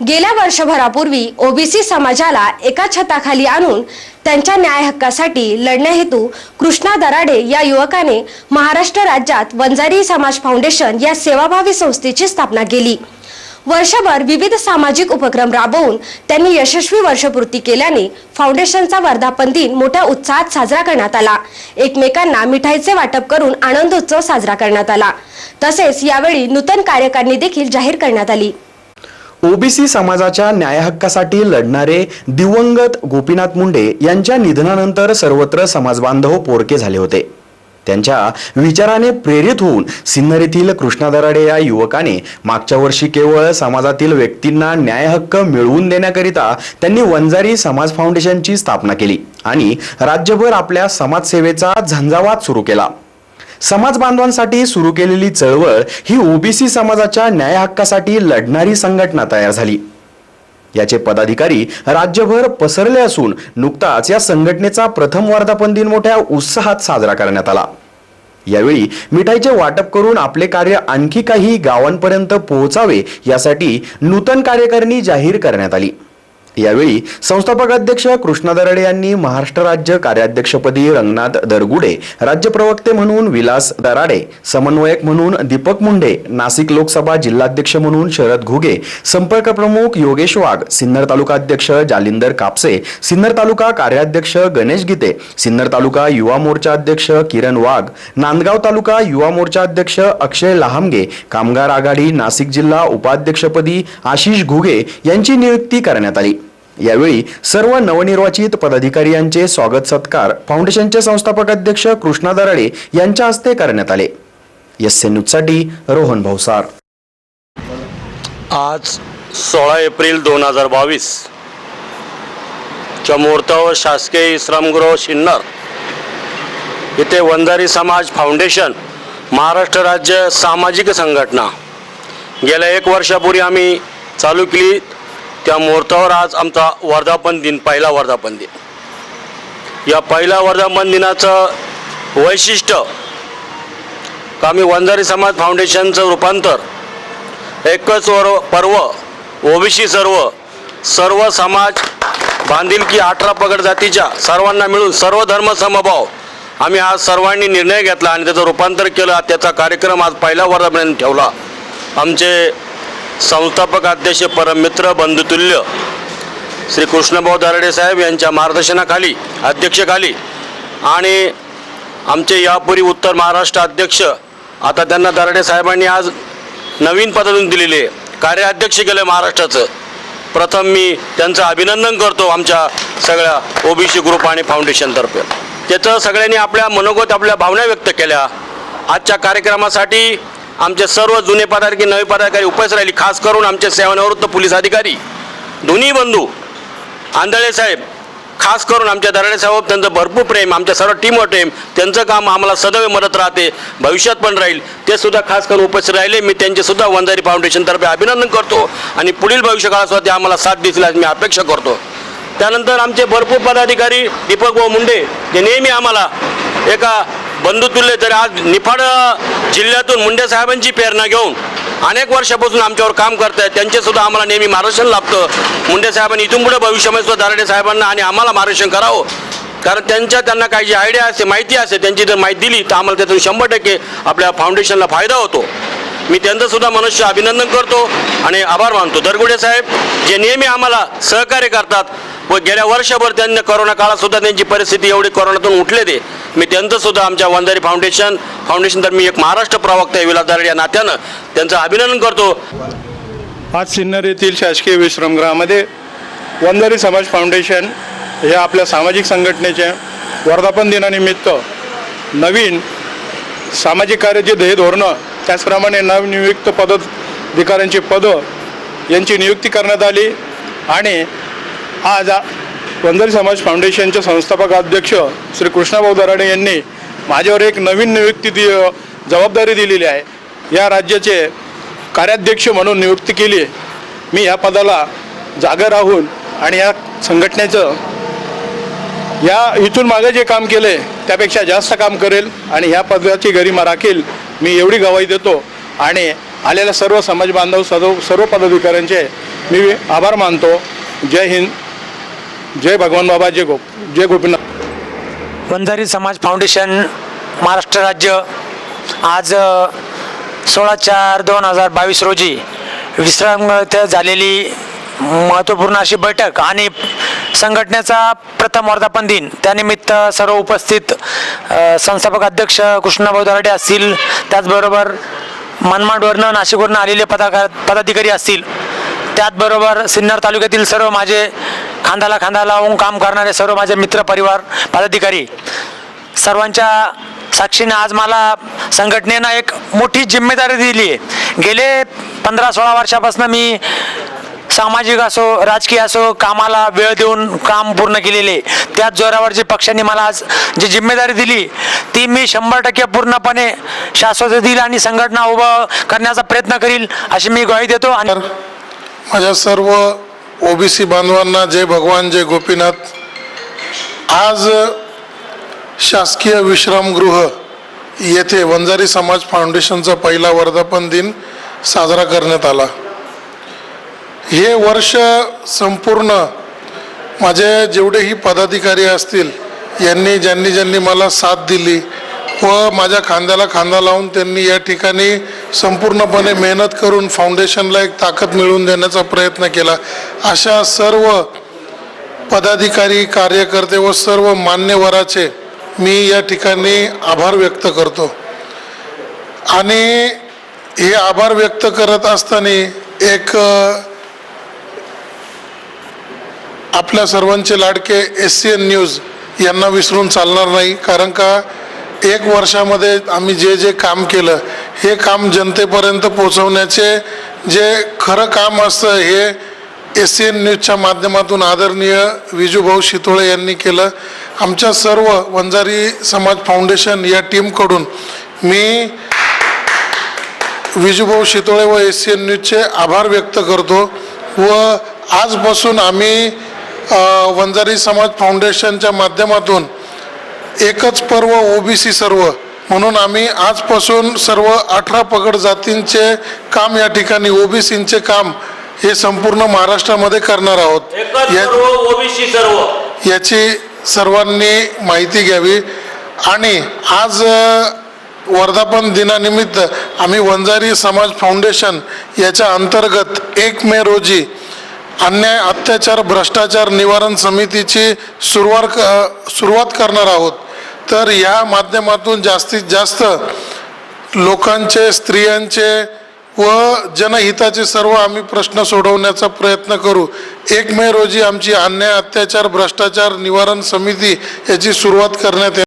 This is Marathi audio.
गेल्या वर्षभरापूर्वी ओबीसी समाजाला एका छताखाली आणून त्यांच्या न्याय हक्कासाठी लढण्याहेतू कृष्णा दराडे या युवकाने महाराष्ट्र राज्यात वंजारी समाज फाउंडेशन या सेवाभावी संस्थेची स्थापना केली. वर्षभर विविध सामाजिक उपक्रम राबवून त्यांनी यशस्वी वर्षपूर्ती केल्याने फाउंडेशनचा वर्धापन दिन मोठ्या उत्साहात साजरा करण्यात आला. एकमेकांना मिठाईचे वाटप करून आनंदोत्सव साजरा करण्यात आला. तसेच यावेळी नूतन कार्यकारिणी देखील जाहीर करण्यात आली. ओबीसी समाजाच्या न्यायहक्कासाठी लढणारे दिवंगत गोपीनाथ मुंडे यांच्या निधनानंतर सर्वत्र समाजबांधव पोरके झाले होते. त्यांच्या विचाराने प्रेरित होऊन सिन्नर येथील कृष्णा दराडे या युवकाने मागच्या वर्षी केवळ समाजातील व्यक्तींना न्यायहक्क मिळवून देण्याकरिता त्यांनी वंजारी समाज फाउंडेशनची स्थापना केली आणि राज्यभर आपल्या समाजसेवेचा झंझावात सुरू केला. समाज बांधवांसाठी सुरू केलेली चळवळ ही ओबीसी समाजाच्या न्याय हक्कासाठी लढणारी संघटना तयार झाली. याचे पदाधिकारी राज्यभर पसरले असून नुकताच या संघटनेचा प्रथम वर्धापन दिन मोठ्या उत्साहात साजरा करण्यात आला. यावेळी मिठाईचे वाटप करून आपले कार्य आणखी काही गावांपर्यंत पोहोचावे यासाठी नूतन कार्यकारिणी जाहीर करण्यात आली. यावेळी संस्थापक अध्यक्ष कृष्णा दराडे यांनी महाराष्ट्र राज्य कार्याध्यक्षपदी रंगनाथ दरगुडे राज्य प्रवक्ते म्हणून विलास दराडे समन्वयक म्हणून दीपक मुंडे नाशिक लोकसभा जिल्हाध्यक्ष म्हणून शरद घुगे संपर्क प्रमुख योगेश वाघ सिन्नर तालुका अध्यक्ष जालिंदर कापसे सिन्नर तालुका कार्याध्यक्ष गणेश गीते सिन्नर तालुका युवा मोर्चा अध्यक्ष किरण वाघ नांदगाव तालुका युवा मोर्चा अध्यक्ष अक्षय लहामगे कामगार आघाडी नाशिक जिल्हा उपाध्यक्षपदी आशिष घुगे यांची नियुक्ती करण्यात आली. यावेळी सर्व नवनिर्वाचित पदाधिकारी यांचे स्वागत सत्कार फाउंडेशनचे संस्थापक अध्यक्ष कृष्णा दराडे यांच्या हस्ते करण्यात आले. एस एन न्यूजसाठी रोहन भावसार आज सोळा एप्रिल दोन हजार बावीस च्या मुहूर्तावर शासकीय विश्रामगृह शिन्नर इथे वंजारी समाज फाउंडेशन महाराष्ट्र राज्य सामाजिक संघटना. गेल्या एक वर्षापूर्वी आम्ही चालू केली त्या मुहूर्तावर आज आमचा वर्धापन दिन पहिला वर्धापन दिन. या पहिल्या वर्धापन दिनाचं वैशिष्ट्य का आम्ही वंजारी समाज फाउंडेशनचं रूपांतर एकच वर पर्व ओबीसी सर्व सर्व समाज बांधिलकी अठरा पगड जातीच्या सर्वांना मिळून सर्व धर्म समभाव आम्ही आज सर्वांनी निर्णय घेतला आणि त्याचं रूपांतर केलं. त्याचा कार्यक्रम आज पहिल्या वर्धापर्यंत ठेवला. आमचे संस्थापक अध्यक्ष परममित्र बंधुतुल्य श्री कृष्णभाऊ दराडे साहेब यांच्या मार्गदर्शनाखाली अध्यक्षखाली आणि आमचे यापूर्वी उत्तर महाराष्ट्र अध्यक्ष आता त्यांना दराडे साहेबांनी आज नवीन पदातून दिलेले कार्याध्यक्ष केलं महाराष्ट्राचं. प्रथम मी त्यांचं अभिनंदन करतो आमच्या सगळ्या ओबीसी ग्रुप आणि फाउंडेशनतर्फे त्याचं सगळ्यांनी आपल्या मनोगत आपल्या भावना व्यक्त केल्या. आजच्या कार्यक्रमासाठी आमचे सर्व जुने पदाधिकारी नवे पदाधिकारी उपस्थित राहिली खास करून आमचे सेवानिवृत्त पोलीस अधिकारी दोन्ही बंधू आंधळे साहेब खास करून आमच्या दराडे साहेब त्यांचं भरपूर प्रेम आमच्या सर्व टीमवर प्रेम त्यांचं काम आम्हाला सदैव मदत राहते भविष्यात पण राहील. ते सुद्धा खास करून उपस्थित राहिले मी त्यांचे सुद्धा वंजारी फाउंडेशनतर्फे अभिनंदन करतो आणि पुढील भविष्यकाळात सुद्धा ते आम्हाला साथ देतील मी अपेक्षा करतो. त्यानंतर आमचे भरपूर पदाधिकारी दीपक भाऊ मुंडे जे नेहमी आम्हाला एका बंधुतुल्य तर आज निफाड जिल्ह्यातून मुंडे साहेबांची प्रेरणा घेऊन अनेक वर्षापासून आमच्यावर काम करत आहेत त्यांचेसुद्धा आम्हाला नेहमी मार्गदर्शन लाभतं. मुंडे साहेबांनी इथून पुढे भविष्यामध्ये सुद्धा दराडे साहेबांना आणि आम्हाला मार्गदर्शन करावं. कारण त्यांच्या त्यांना काही जी आयडिया असते माहिती असते त्यांची जर माहिती दिली तर आम्हाला त्यातून शंभर टक्के आपल्या फाउंडेशनला फायदा होतो. मी त्यांचंसुद्धा मनुष्य अभिनंदन करतो आणि आभार मानतो. दरगुडे साहेब जे नेहमी आम्हाला सहकार्य करतात व गेल्या वर्षभर त्यांनी करोना काळात सुद्धा त्यांची परिस्थिती एवढी कोरोनातून उठले ते मी त्यांचं सुद्धा आमच्या वंजारी फाउंडेशन फाऊंडेशन तर मी एक महाराष्ट्र प्रवक्ता आहे विलास या नात्यानं त्यांचं अभिनंदन करतो. आज सिन्नर येथील शासकीय विश्रामगृहामध्ये वंजारी समाज फाउंडेशन हे आपल्या सामाजिक संघटनेच्या वर्धापन दिनानिमित्त नवीन सामाजिक कार्याची ध्येय धोरणं त्याचप्रमाणे नवनियुक्त पदाधिकाऱ्यांची पदं यांची नियुक्ती करण्यात आली आणि आज वंजारी समाज फाउंडेशनचे संस्थापक अध्यक्ष श्री कृष्णाभाऊ दराडे यांनी माझ्यावर एक नवीन नियुक्ती दि जबाबदारी दिलेली आहे. या राज्याचे कार्याध्यक्ष म्हणून नियुक्ती केली आहे. मी या पदाला जागा राहून आणि या संघटनेचं या इथून मागे जे काम केले त्यापेक्षा जास्त काम करेल आणि ह्या पदाची गरिमा राखील मी एवढी गवाही देतो. आणि आलेल्या सर्व समाज बांधव सर्व सर्व पदाधिकाऱ्यांचे मी आभार मानतो. जय हिंद. जय भगवान बाबा जय गोप जय गोपीनाथ. वंजारी समाज फाउंडेशन महाराष्ट्र राज्य आज सोळा चार दोन हजार बावीस रोजी विश्राम झालेली महत्त्वपूर्ण अशी बैठक आणि संघटनेचा प्रथम वर्धापन दिन. त्यानिमित्त सर्व उपस्थित संस्थापक अध्यक्ष कृष्णाभाऊ दराडे असतील त्याचबरोबर मनमाडवरनं नाशिकवरनं आलेले पदाकार पदाधिकारी असतील त्याचबरोबर सिन्नर तालुक्यातील सर्व माझे खांदाला खांदा लावून काम करणारे सर्व माझे मित्र परिवार पदाधिकारी सर्वांच्या साक्षीने आज मला संघटनेनं एक मोठी जिम्मेदारी दिली आहे. गेले पंधरा सोळा वर्षापासून मी सामाजिक असो राजकीय असो कामाला वेळ देऊन काम पूर्ण केलेले त्याच जोरावर जे पक्षांनी मला आज जी जिम्मेदारी दिली ती मी शंभर टक्के पूर्णपणे शाश्वत देईल आणि संघटना उभं करण्याचा प्रयत्न करील अशी मी ग्वाही देतो. आणि माझ्या सर्व ओबीसी बांधवांना जय भगवान जय गोपीनाथ. आज शासकीय विश्रामगृह येथे वंजारी समाज फाउंडेशनचा पहिला वर्धापन दिन साजरा करण्यात आला. हे वर्ष संपूर्ण माझे जेवढेही पदाधिकारी असतील यांनी ज्यांनी ज्यांनी मला साथ दिली व माझ्या खांद्याला खांदा लावून त्यांनी या ठिकाणी संपूर्णपणे मेहनत करून फाउंडेशनला एक ताकद मिळवून देण्याचा प्रयत्न केला. अशा सर्व पदाधिकारी कार्यकर्ते व सर्व मान्यवराचे मी या ठिकाणी आभार व्यक्त करतो. आणि हे आभार व्यक्त करत असताना एक आपल्या सर्वांचे लाडके एस सी एन न्यूज यांना विसरून चालणार नाही. कारण का एक वर्षामध्ये आम्ही जे जे काम केलं हे काम जनतेपर्यंत पोहोचवण्याचे जे खरं काम असतं हे एस सी एन न्यूजच्या माध्यमातून आदरणीय विजूभाऊ शितोळे यांनी केलं. आमच्या सर्व वंजारी समाज फाउंडेशन या टीमकडून मी विजूभाऊ शितोळे व एस सी एन न्यूजचे आभार व्यक्त करतो व आजपासून आम्ही वंजारी समाज फाउंडेशनच्या माध्यमातून एकच पर्व ओबीसी सर्व म्हणून आम्ही आजपासून सर्व अठरा पगड जातींचे काम या ठिकाणी ओबीसींचे काम हे संपूर्ण महाराष्ट्रामध्ये करणार आहोत. या- याची सर्वांनी माहिती घ्यावी. आणि आज वर्धापन दिनानिमित्त आम्ही वंजारी समाज फाउंडेशन याच्या अंतर्गत एक मे रोजी अन्याय अत्याचार भ्रष्टाचार निवारण समितीची सुरुवात क- सुरुवात करणार आहोत. तर या माध्यमातून जास्तीत जास्त लोकांचे स्त्रियांचे व जनहिताचे सर्व आम्ही प्रश्न सोडवण्याचा प्रयत्न करू. एक मे रोजी आमची अन्याय अत्याचार भ्रष्टाचार निवारण समिती याची सुरुवात करण्यात